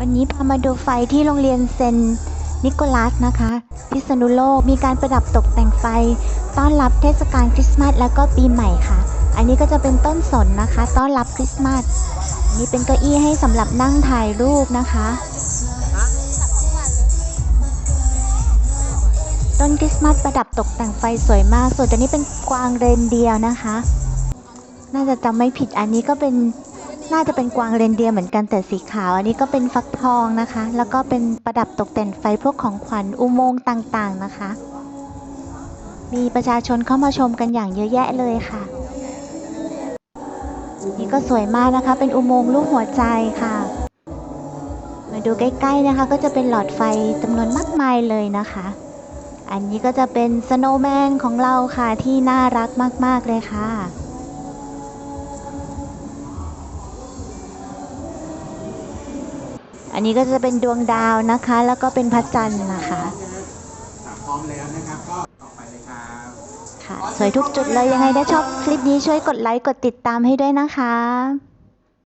วันนี้พามาดูไฟที่โรงเรียนเซนนิโคลัสนะคะ พิษณุโลกมีการประดับตกแต่งไฟ ต้อนรับเทศกาลคริสต์มาสแล้วก็ปีใหม่ค่ะ อันนี้ก็จะเป็นต้นสนนะคะ ต้อนรับคริสต์มาสนนี้เป็นเก้าอี้ให้สำหรับนั่งถ่ายรูปนะคะ ต้นคริสต์มาสประดับตกแต่งไฟสวยมาก ส่วนตัวนี้เป็นกวางเรนเดียร์นะคะ น่าจะจำไม่ผิดอันนี้ก็เป็น น่าจะเป็นกวางเรนเดียร์เหมือนกันแต่สีขาว อันนี้ก็เป็นฟักทองนะคะ แล้วก็เป็นประดับตกแต่งไฟพวกของขวัญอุโมงค์ต่างๆนะคะ มีประชาชนเข้ามาชมกันอย่างเยอะแยะเลยค่ะ นี่ก็สวยมากนะคะ เป็นอุโมงค์รูปหัวใจค่ะ มาดูใกล้ๆนะคะ ก็จะเป็นหลอดไฟจำนวนมากมายเลยนะคะ อันนี้ก็จะเป็นสโนว์แมนของเราค่ะที่น่ารักมากๆเลยค่ะ อันนี้ก็จะเป็นดวงดาวนะคะ แล้วก็เป็นพระจันทร์นะคะพร้อมแล้วนะครับก็ต่อไปเลยครับค่ะสวยทุกจุดเลยยังไงถ้าชอบคลิปนี้ช่วยกดไลค์กดติดตามให้ด้วยนะคะ